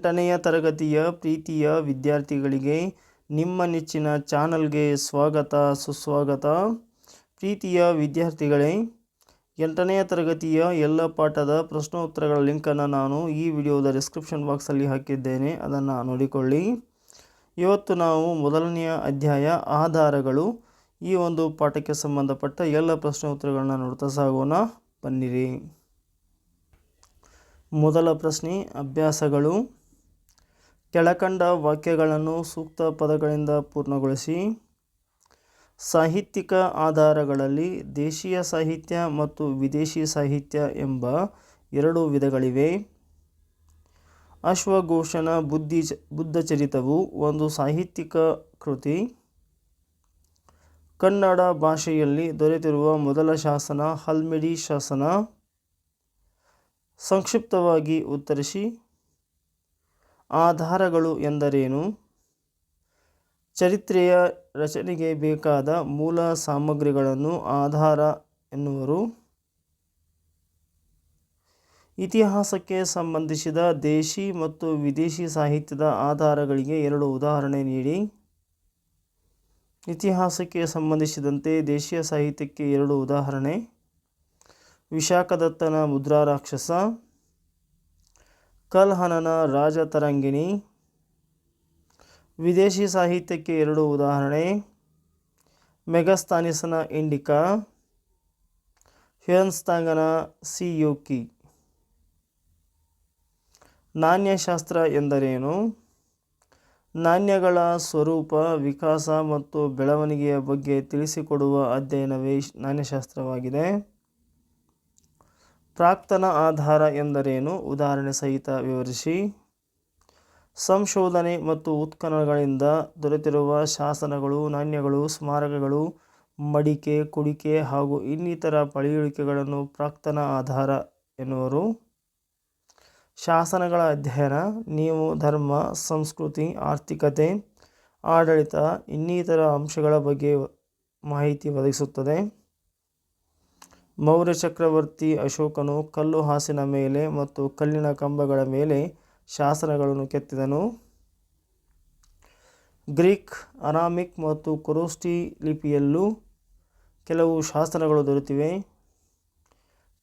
ಎಂಟನೆಯ ತರಗತಿಯ ಪ್ರೀತಿಯ ವಿದ್ಯಾರ್ಥಿಗಳಿಗೆ ನಿಮ್ಮ ನೆಚ್ಚಿನ ಚಾನಲ್ಗೆ ಸ್ವಾಗತ, ಸುಸ್ವಾಗತ. ಪ್ರೀತಿಯ ವಿದ್ಯಾರ್ಥಿಗಳೇ, ಎಂಟನೆಯ ತರಗತಿಯ ಎಲ್ಲ ಪಾಠದ ಪ್ರಶ್ನೋತ್ತರಗಳ ಲಿಂಕನ್ನು ನಾನು ಈ ವಿಡಿಯೋದ ಡಿಸ್ಕ್ರಿಪ್ಷನ್ ಬಾಕ್ಸಲ್ಲಿ ಹಾಕಿದ್ದೇನೆ, ಅದನ್ನು ನೋಡಿಕೊಳ್ಳಿ. ಇವತ್ತು ನಾವು ಮೊದಲನೆಯ ಅಧ್ಯಾಯ ಆಧಾರಗಳು. ಈ ಒಂದು ಪಾಠಕ್ಕೆ ಸಂಬಂಧಪಟ್ಟ ಎಲ್ಲ ಪ್ರಶ್ನೋತ್ತರಗಳನ್ನ ನೋಡ್ತಾ ಸಾಗೋಣ, ಬನ್ನಿರಿ. ಮೊದಲ ಪ್ರಶ್ನೆ, ಅಭ್ಯಾಸಗಳು. ಕೆಳಕಂಡ ವಾಕ್ಯಗಳನ್ನು ಸೂಕ್ತ ಪದಗಳಿಂದ ಪೂರ್ಣಗೊಳಿಸಿ. ಸಾಹಿತ್ಯಿಕ ಆಧಾರಗಳಲ್ಲಿ ದೇಶೀಯ ಸಾಹಿತ್ಯ ಮತ್ತು ವಿದೇಶಿ ಸಾಹಿತ್ಯ ಎಂಬ ಎರಡು ವಿಧಗಳಿವೆ. ಅಶ್ವಘೋಷಣ ಬುದ್ಧಿ ಬುದ್ಧಚರಿತವು ಒಂದು ಸಾಹಿತ್ಯಿಕ ಕೃತಿ. ಕನ್ನಡ ಭಾಷೆಯಲ್ಲಿ ದೊರೆತಿರುವ ಮೊದಲ ಶಾಸನ ಹಲ್ಮಿಡಿ ಶಾಸನ. ಸಂಕ್ಷಿಪ್ತವಾಗಿ ಉತ್ತರಿಸಿ. ಆಧಾರಗಳು ಎಂದರೇನು? ಚರಿತ್ರೆಯ ರಚನೆಗೆ ಬೇಕಾದ ಮೂಲ ಸಾಮಗ್ರಿಗಳನ್ನು ಆಧಾರ ಎನ್ನುವರು. ಇತಿಹಾಸಕ್ಕೆ ಸಂಬಂಧಿಸಿದ ದೇಶಿ ಮತ್ತು ವಿದೇಶಿ ಸಾಹಿತ್ಯದ ಆಧಾರಗಳಿಗೆ ಎರಡು ಉದಾಹರಣೆ ನೀಡಿ. ಇತಿಹಾಸಕ್ಕೆ ಸಂಬಂಧಿಸಿದಂತೆ ದೇಶೀಯ ಸಾಹಿತ್ಯಕ್ಕೆ ಎರಡು ಉದಾಹರಣೆ. ವಿಶಾಖದತ್ತನ ಮುದ್ರಾ ರಾಕ್ಷಸ ಕಲ್ಹನನ ರಾಜತರಂಗಿಣಿ ವಿದೇಶಿ ಸಾಹಿತ್ಯಕ್ಕೆ ಎರಡು ಉದಾಹರಣೆ. ಮೆಗಸ್ತಾನಿಸನ ಇಂಡಿಕಾ. ಯು ಕಿ ನಾಣ್ಯಶಾಸ್ತ್ರ ಎಂದರೇನು? ನಾಣ್ಯಗಳ ಸ್ವರೂಪ, ವಿಕಾಸ ಮತ್ತು ಬೆಳವಣಿಗೆಯ ಬಗ್ಗೆ ತಿಳಿಸಿಕೊಡುವ ಅಧ್ಯಯನವೇ ನಾಣ್ಯಶಾಸ್ತ್ರವಾಗಿದೆ. ಪ್ರಾಕ್ತನ ಆಧಾರ ಎಂದರೇನು? ಉದಾಹರಣೆ ಸಹಿತ ವಿವರಿಸಿ. ಸಂಶೋಧನೆ ಮತ್ತು ಉತ್ಖನನಗಳಿಂದ ದೊರೆತಿರುವ ಶಾಸನಗಳು, ನಾಣ್ಯಗಳು, ಸ್ಮಾರಕಗಳು, ಮಡಿಕೆ, ಕುಡಿಕೆ ಹಾಗೂ ಇನ್ನಿತರ ಪಳೆಯುಳಿಕೆಗಳನ್ನು ಪ್ರಾಕ್ತನ ಆಧಾರ ಎನ್ನುವರು. ಶಾಸನಗಳ ಅಧ್ಯಯನ, ನೀವು ಧರ್ಮ, ಸಂಸ್ಕೃತಿ, ಆರ್ಥಿಕತೆ, ಆಡಳಿತ, ಇನ್ನಿತರ ಅಂಶಗಳ ಬಗ್ಗೆ ಮಾಹಿತಿ ಒದಗಿಸುತ್ತದೆ. ಮೌರ್ಯ ಚಕ್ರವರ್ತಿ ಅಶೋಕನು ಕಲ್ಲು ಹಾಸಿನ ಮೇಲೆ ಮತ್ತು ಕಲ್ಲಿನ ಕಂಬಗಳ ಮೇಲೆ ಶಾಸನಗಳನ್ನು ಕೆತ್ತಿದನು. ಗ್ರೀಕ್, ಅರಾಮಿಕ್ ಮತ್ತು ಕೊರೋಸ್ಟಿ ಲಿಪಿಯಲ್ಲೂ ಕೆಲವು ಶಾಸನಗಳು ದೊರೆತಿವೆ.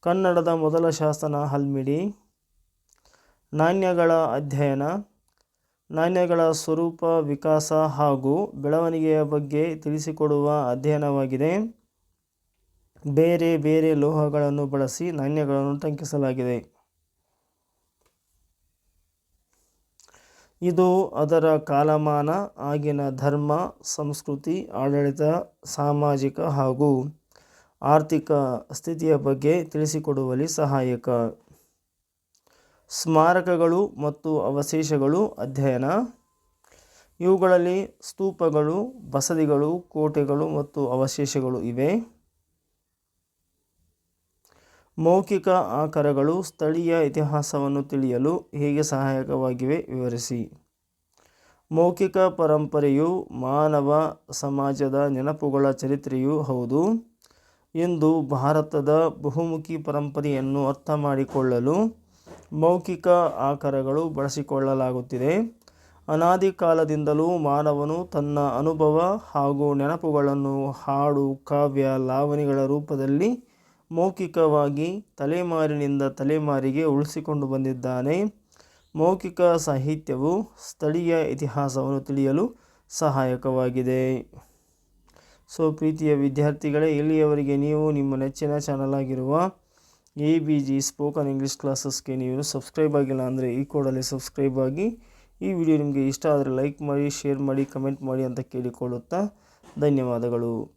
ಕನ್ನಡದ ಮೊದಲ ಶಾಸನ ಹಲ್ಮಿಡಿ. ನಾಣ್ಯಗಳ ಅಧ್ಯಯನ. ನಾಣ್ಯಗಳ ಸ್ವರೂಪ, ವಿಕಾಸ ಹಾಗೂ ಬೆಳವಣಿಗೆಯ ಬಗ್ಗೆ ತಿಳಿಸಿಕೊಡುವ ಅಧ್ಯಯನವಾಗಿದೆ. ಬೇರೆ ಬೇರೆ ಲೋಹಗಳನ್ನು ಬಳಸಿ ನಾಣ್ಯಗಳನ್ನು ಟಂಕಿಸಲಾಗಿದೆ. ಇದು ಅದರ ಕಾಲಮಾನ, ಆಗಿನ ಧರ್ಮ, ಸಂಸ್ಕೃತಿ, ಆಡಳಿತ, ಸಾಮಾಜಿಕ ಹಾಗೂ ಆರ್ಥಿಕ ಸ್ಥಿತಿಯ ಬಗ್ಗೆ ತಿಳಿಸಿಕೊಡುವಲ್ಲಿ ಸಹಾಯಕ. ಸ್ಮಾರಕಗಳು ಮತ್ತು ಅವಶೇಷಗಳು, ಅಧ್ಯಯನ. ಇವುಗಳಲ್ಲಿ ಸ್ತೂಪಗಳು, ಬಸದಿಗಳು, ಕೋಟೆಗಳು ಮತ್ತು ಅವಶೇಷಗಳು ಇವೆ. ಮೌಖಿಕ ಆಕರಗಳು ಸ್ಥಳೀಯ ಇತಿಹಾಸವನ್ನು ತಿಳಿಯಲು ಹೇಗೆ ಸಹಾಯಕವಾಗಿವೆ ವಿವರಿಸಿ. ಮೌಖಿಕ ಪರಂಪರೆಯು ಮಾನವ ಸಮಾಜದ ನೆನಪುಗಳ ಚರಿತ್ರೆಯೂ ಹೌದು. ಎಂದು ಭಾರತದ ಬಹುಮುಖಿ ಪರಂಪರೆಯನ್ನು ಅರ್ಥ ಮಾಡಿಕೊಳ್ಳಲು ಮೌಖಿಕ ಆಕರಗಳು ಬಳಸಿಕೊಳ್ಳಲಾಗುತ್ತಿದೆ. ಅನಾದಿ ಕಾಲದಿಂದಲೂ ಮಾನವನು ತನ್ನ ಅನುಭವ ಹಾಗೂ ನೆನಪುಗಳನ್ನು ಹಾಡು, ಕಾವ್ಯ, ಲಾವಣಿಗಳ ರೂಪದಲ್ಲಿ ಮೌಖಿಕವಾಗಿ ತಲೆಮಾರಿನಿಂದ ತಲೆಮಾರಿಗೆ ಉಳಿಸಿಕೊಂಡು ಬಂದಿದ್ದಾನೆ. ಮೌಖಿಕ ಸಾಹಿತ್ಯವು ಸ್ಥಳೀಯ ಇತಿಹಾಸವನ್ನು ತಿಳಿಯಲು ಸಹಾಯಕವಾಗಿದೆ. ಸೊ, ಪ್ರೀತಿಯ ವಿದ್ಯಾರ್ಥಿಗಳೇ, ಇಲ್ಲಿಯವರಿಗೆ ನೀವು ನಿಮ್ಮ ನೆಚ್ಚಿನ ಚಾನಲ್ ಆಗಿರುವ A B G spoken English ಕ್ಲಾಸಸ್ಗೆ ನೀವು ಸಬ್ಸ್ಕ್ರೈಬ್ ಆಗಿಲ್ಲ ಅಂದರೆ ಈ ಕೂಡಲೇ ಸಬ್ಸ್ಕ್ರೈಬ್ ಆಗಿ ಈ ವಿಡಿಯೋ ನಿಮಗೆ ಇಷ್ಟ ಆದರೆ ಲೈಕ್ ಮಾಡಿ, ಶೇರ್ ಮಾಡಿ, ಕಮೆಂಟ್ ಮಾಡಿ ಅಂತ ಕೇಳಿಕೊಳ್ಳುತ್ತಾ ಧನ್ಯವಾದಗಳು.